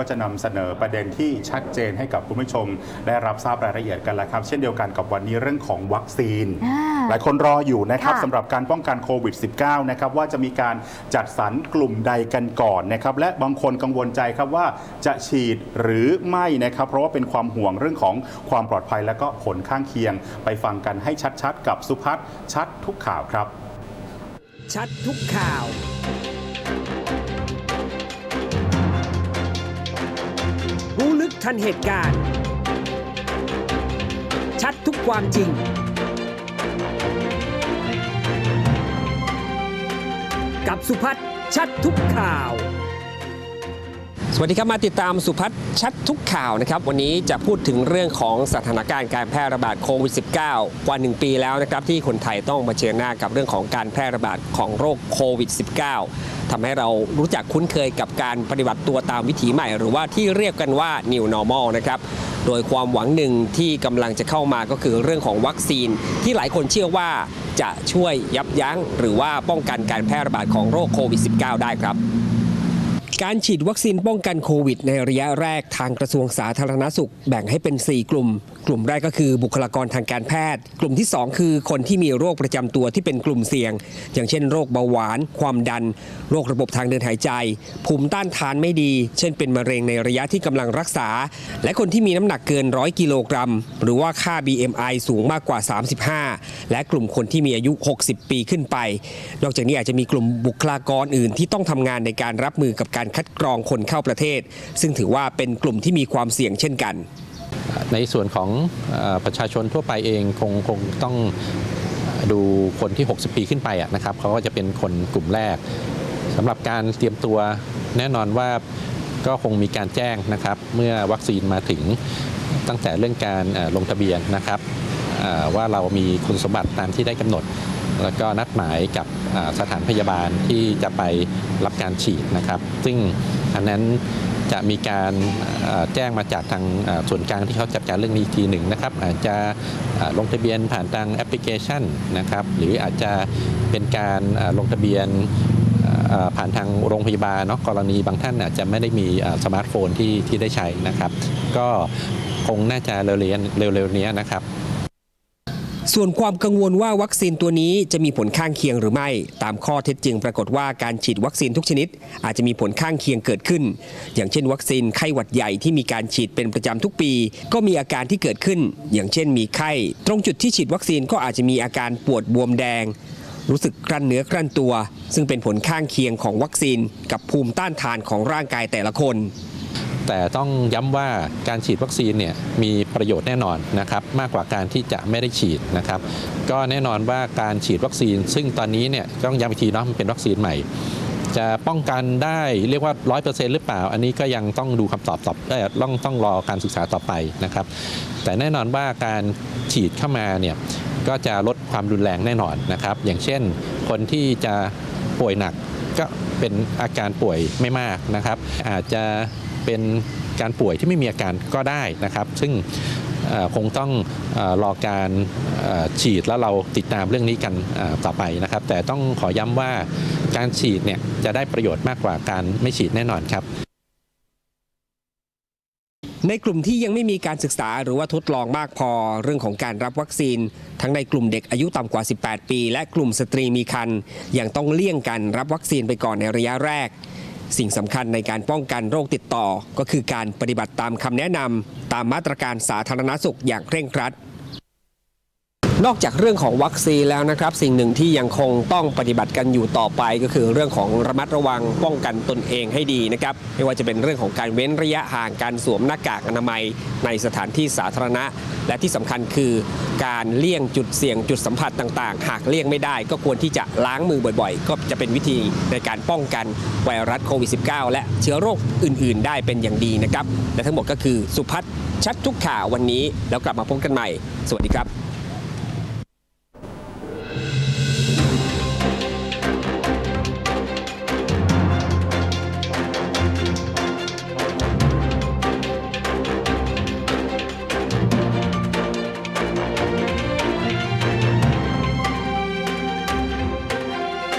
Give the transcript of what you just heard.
ก็จะนำเสนอประเด็นที่ชัดเจนให้กับคุณผู้ชม ได้รับทราบรายละเอียดกันแล้วครับ เช่นเดียวกันกับวันนี้เรื่องของวัคซีนอ่าหลายคนรออยู่นะครับค่ะสำหรับการป้องกันโควิด -19 นะครับว่าจะมีการจัดสรรกลุ่มใดกันก่อนนะครับและบางคนกังวลใจครับว่าจะฉีดหรือไม่นะครับ เพราะว่าเป็นความห่วงเรื่องของความปลอดภัยและก็ผลข้างเคียง ไปฟังกันให้ชัดๆ กับสุพัฒน์ชัดทุกข่าวครับ ชัดทุกข่าว ทันเหตุการณ์ ชัดทุกความจริง กับสุพัฒน์ชัดทุกข่าว สวัสดีครับมาติดตามสุพัฒน์ชัดทุกข่าวนะครับ วันนี้จะพูดถึงเรื่องของสถานการณ์การแพร่ระบาดโควิด -19 กว่า 1 ปีแล้วนะครับ ที่คนไทยต้องมาเชิญหน้ากับเรื่องของการแพร่ระบาดของโรคโควิด -19 ทำให้เรารู้จักคุ้นเคยกับการปฏิบัติตัวตามวิถีใหม่ หรือว่าที่เรียกกันว่า New Normal นะครับโดยความหวังหนึ่งที่กำลังจะเข้ามาก็คือเรื่องของวัคซีน ที่หลายคนเชื่อว่าจะช่วยยับยั้ง หรือว่าป้องกันการแพร่ระบาดของโรคโควิด -19 ได้ครับ การฉีดวัคซีนป้องกันโควิด ในระยะแรกทางกระทรวงสาธารณสุข แบ่งให้เป็น 4 กลุ่ม กลุ่มแรกก็คือบุคลากรทางการแพทย์ กลุ่มที่ 2 คือคนที่มีโรคประจำตัวที่เป็นกลุ่มเสี่ยง อย่างเช่นโรคเบาหวาน ความดัน โรคระบบทางเดินหายใจ ภูมิต้านทานไม่ดี เช่นเป็นมะเร็งในระยะที่กำลังรักษา และคนที่มีน้ำหนักเกิน 100 กิโลกรัม หรือว่าค่า BMI สูงมากกว่า 35 และกลุ่มคนที่มีอายุ 60 ปีขึ้นไป นอกจากนี้อาจจะมีกลุ่มบุคลากรอื่นที่ต้องทำงานในการรับมือกับการคัดกรองคนเข้าประเทศ ซึ่งถือว่าเป็นกลุ่มที่มีความเสี่ยงเช่นกัน ในส่วนของประชาชนทั่วไปเองคงคงต้องดูคนที่ 60 ปีขึ้นไปะนะครับเขาก็จะเป็นคนกลุ่มแรกสำหรับการเตรียมตัวแน่นอนว่าก็คงมีการแจ้งนะครับ เมื่อวัคซีนมาถึงตั้งแต่เรื่องการลงทะเบียนนะครับว่าเรามีคุณสมบัติตามที่ได้กำหนด แล้วก็นัดหมายกับสถานพยาบาลที่จะไปรับการฉีดนะครับ ซึ่งอันนั้นจะมีการแจ้งมาจากทางส่วนกลางที่เขาจัดการเรื่องนี้ทีหนึ่งนะครับ อาจจะลงทะเบียนผ่านทางแอปพลิเคชันนะครับ หรืออาจจะเป็นการลงทะเบียนผ่านทางโรงพยาบาลเนาะกรณีบางท่านอาจจะไม่ได้มีสมาร์ทโฟนที่ที่ได้ใช้นะครับ ก็คงน่าจะเร็วเร็วๆนี้นะครับ ส่วนความกังวลว่าวัคซีนตัวนี้จะมีผลข้างเคียงหรือไม่ ตามข้อเท็จจริงปรากฏว่าการฉีดวัคซีนทุกชนิด อาจจะมีผลข้างเคียงเกิดขึ้น อย่างเช่น วัคซีนไข้หวัดใหญ่ที่มีการฉีดเป็นประจำทุกปี ก็มีอาการที่เกิดขึ้น อย่างเช่นมีไข้ ตรงจุดที่ฉีดวัคซีนก็อาจจะมีอาการปวดบวมแดง รู้สึกกลั้นเนื้อกลั้นตัว ซึ่งเป็นผลข้างเคียงของวัคซีน กับภูมิต้านทานของร่างกายแต่ละคน แต่ต้องย้ำว่าการฉีดวัคซีนเนี่ยมีประโยชน์แน่นอนนะครับมากกว่าการที่จะไม่ได้ฉีดนะครับ ก็แน่นอนว่าการฉีดวัคซีน ซึ่งตอนนี้เนี่ยต้องย้ำอีกทีเนาะมันเป็นวัคซีนใหม่ จะป้องกันได้เรียกว่า 100%หรือเปล่า อันนี้ก็ยังต้องดูคำตอบตอบเอ่อต้องต้องรอการศึกษาต่อไปนะครับ แต่แน่นอนว่าการฉีดเข้ามาเนี่ยก็จะลดความรุนแรงแน่นอนนะครับ อย่างเช่นคนที่จะป่วยหนักก็เป็นอาการป่วยไม่มากนะครับ อาจจะ เป็นการป่วยที่ไม่มีอาการก็ได้นะครับ ซึ่งคงต้องเออรอการฉีดแล้วเราติดตามเรื่องนี้กันต่อไปนะครับ แต่ต้องขอย้ำว่าการฉีดเนี่ยจะได้ประโยชน์มากกว่าการไม่ฉีดแน่นอนครับในกลุ่มที่ยังไม่มีการศึกษาหรือว่าทดลองมากพอเรื่องของการรับวัคซีน ทั้งในกลุ่มเด็กอายุต่ำกว่า 18 ปี และกลุ่มสตรีมีครรภ์ยังต้องเลี่ยงกันรับวัคซีนไปก่อนในระยะแรก สิ่งสำคัญในการป้องกันโรคติดต่อ ก็คือการปฏิบัติตามคำแนะนำตามมาตรการสาธารณสุขอย่างเคร่งครัด นอกจากเรื่องของวัคซีนแล้วนะครับ สิ่งหนึ่งที่ยังคงต้องปฏิบัติกันอยู่ต่อไป ก็คือเรื่องของระมัดระวังป้องกันตนเองให้ดีนะครับไม่ว่าจะเป็นเรื่องของการเว้นระยะห่างการสวมหน้ากากอนามัยในสถานที่สาธารณะ และที่สำคัญคือการเลี่ยงจุดเสี่ยงจุดสัมผัสต่างๆ หากเลี่ยงไม่ได้ ก็ควรที่จะล้างมือบ่อยๆ ก็จะเป็นวิธีในการป้องกันไวรัสโควิด -19 และเชื้อโรคอื่น ๆ ได้เป็นอย่างดีนะครับและทั้งหมดก็คือสุพัฒน์ชัดทุกข่าววันนี้แล้วกลับมาพบกันใหม่ สวัสดีครับ